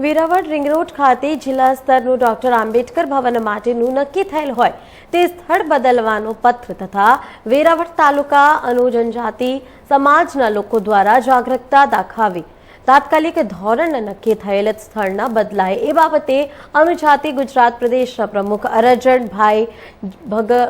Veraval ring road ખાતે જિલ્લા સ્તરનું ડોક્ટર આંબેડકર ભવન માટેનું નક્કી થયેલ હોય તે સ્થળ બદલવાનો પત્ર તથા વેરાવળ તાલુકા અનુજનજાતિ સમાજના લોકો દ્વારા જાગૃતતા દાખવી તાત્કાલિક ધોરણ નક્કી થયેલ સ્થળના બદલાય એ બાબતે અનુજાતિ ગુજરાત પ્રદેશના પ્રમુખ અરજણભાઈ ભગ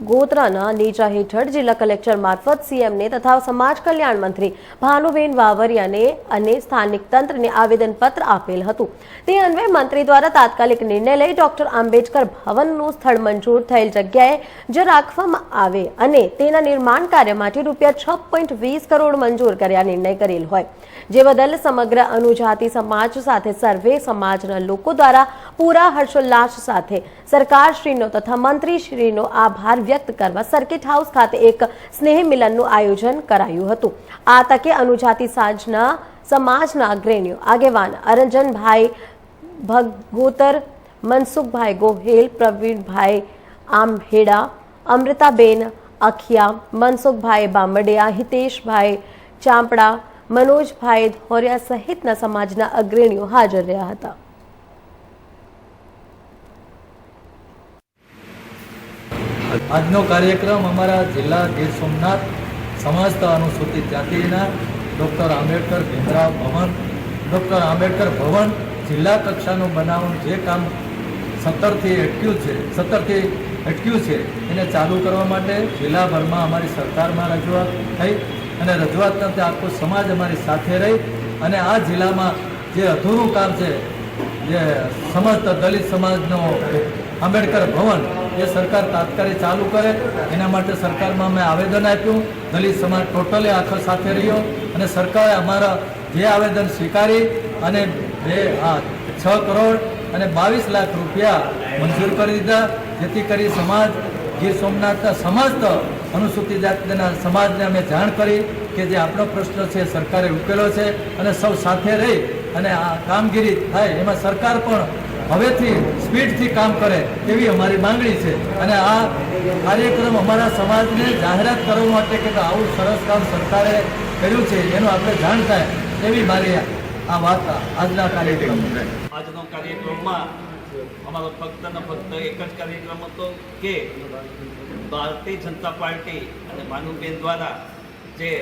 ગોત્રાના નેજા હેઠળ જિલ્લા કલેક્ટર મારફત સીએમને તથા સમાજ કલ્યાણ મંત્રી ભાનુબેન વાવરિયાને અને સ્થાનિક તંત્રને આવેદનપત્ર આપેલ હતું. તે અન્વયે મંત્રી દ્વારા તાત્કાલિક નિર્ણય લઈ ડોક્ટર આંબેડકર ભવનનું સ્થળ મંજૂર થયેલ જગ્યાએ જ રાખવામાં આવે અને તેના નિર્માણ કાર્ય માટે રૂપિયા છ પોઈન્ટ વીસ કરોડ મંજૂર કર્યા નિર્ણય કરેલ હોય. જે બદલ સમગ્ર અનુજાતિ સમાજ સાથે સર્વે સમાજના લોકો દ્વારા પૂરા હર્ષોલ્લાસ સાથે સરકારશ્રીનો તથા મંત્રીશ્રીનો આભાર વ્યક્ત કરવા સર્કિટ હાઉસ ખાતે એક સ્નેહ મિલનનું આયોજન કરાયું હતું. આ તકે અનુજાતિ સાજના, સમાજના અગ્રણીઓ, આગેવાન અરંજનભાઈ ભગોતર, મનસુખભાઈ ગોહેલ, પ્રવીણભાઈ આમહેડા, અમૃતાબેન અખિયા, મનસુખભાઈ બામડિયા, હિતેશભાઈ ચાંપડા મનોજભાઈ ધોરિયા સહિતના સમાજના અગ્રણીઓ હાજર રહ્યા હતા. આજનો કાર્યક્રમ અમારા જિલ્લા ગીર સોમનાથ સમસ્ત અનુસૂચિત જાતિના ડૉક્ટર આંબેડકર ભીમરાવ ભવન, ડૉક્ટર આંબેડકર ભવન જિલ્લા કક્ષાનું બનાવવાનું જે કામ સત્તરથી અટક્યું છે, સત્તરથી અટક્યું છે, એને ચાલુ કરવા માટે જિલ્લાભરમાં અમારી સરકારમાં રજૂઆત થઈ અને રજૂઆત કરતે આખો સમાજ અમારી સાથે રહી અને આ જિલ્લામાં જે અધૂરું કામ છે, જે સમસ્ત દલિત સમાજનો આંબેડકર ભવન એ સરકાર તાત્કાલિક ચાલુ કરે. એના માટે સરકારમાં અમે આવેદન આપ્યું. દલિત સમાજ ટોટલી આખો સાથે રહ્યો અને સરકારે અમારા જે આવેદન સ્વીકારી અને બે આ છ કરોડ અને બાવીસ લાખ રૂપિયા મંજૂર કરી દીધા. જેથી કરી સમાજ ગીર સોમનાથના સમસ્ત અનુસૂચિત જાતિના સમાજને અમે જાણ કરી કે જે આપણો પ્રશ્ન છે સરકારે ઉકેલો છે અને સૌ સાથે રહી અને આ કામગીરી થાય. એમાં સરકાર પણ હવેથી સ્પીડથી કામ કરે એવી અમારી માંગણી છે. અને આ કાર્યક્રમ અમારા સમાજને જાહેરાત કરવા માટે કે આવું સરસ કામ સરકારે કર્યું છે, એનું આપણે જાણ થાય એવી મારી આ વાત આજના કાર્યક્રમ. આજનો કાર્યક્રમમાં અમારો ફક્ત ને ફક્ત એક જ કાર્યક્રમ હતો કે ભારતીય જનતા પાર્ટી અને ભાનુબેન દ્વારા જે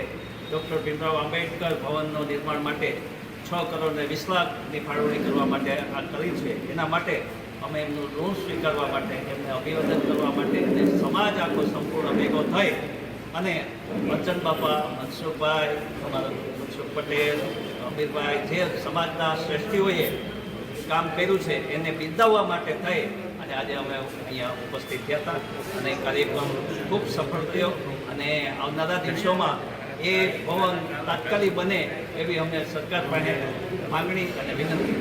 ડૉક્ટર ભીમરાવ આંબેડકર ભવનનું નિર્માણ માટે છ કરોડ ને વીસ લાખની ફાળવણી કરવા માટે આ કરી છે. એના માટે અમે એમનું ઋણ સ્વીકારવા માટે, એમને અભિવાદન કરવા માટે અને સમાજ આખો સંપૂર્ણ ભેગો થઈ અને બચ્ચન બાપા, મનસુખભાઈ, અમારા મનસુખ પટેલ, અમીરભાઈ જે સમાજના શ્રેષ્ઠીઓએ કામ કર્યું છે, એને બિરદાવવા માટે થઈ અને આજે અમે અહીંયા ઉપસ્થિત થયા હતા. અને કાર્યક્રમ ખૂબ સફળ થયો અને આવનારા દિવસોમાં એ ભવન તાત્કાલિક બને એવી અમે સરકાર પાસે માંગણી અને વિનંતી.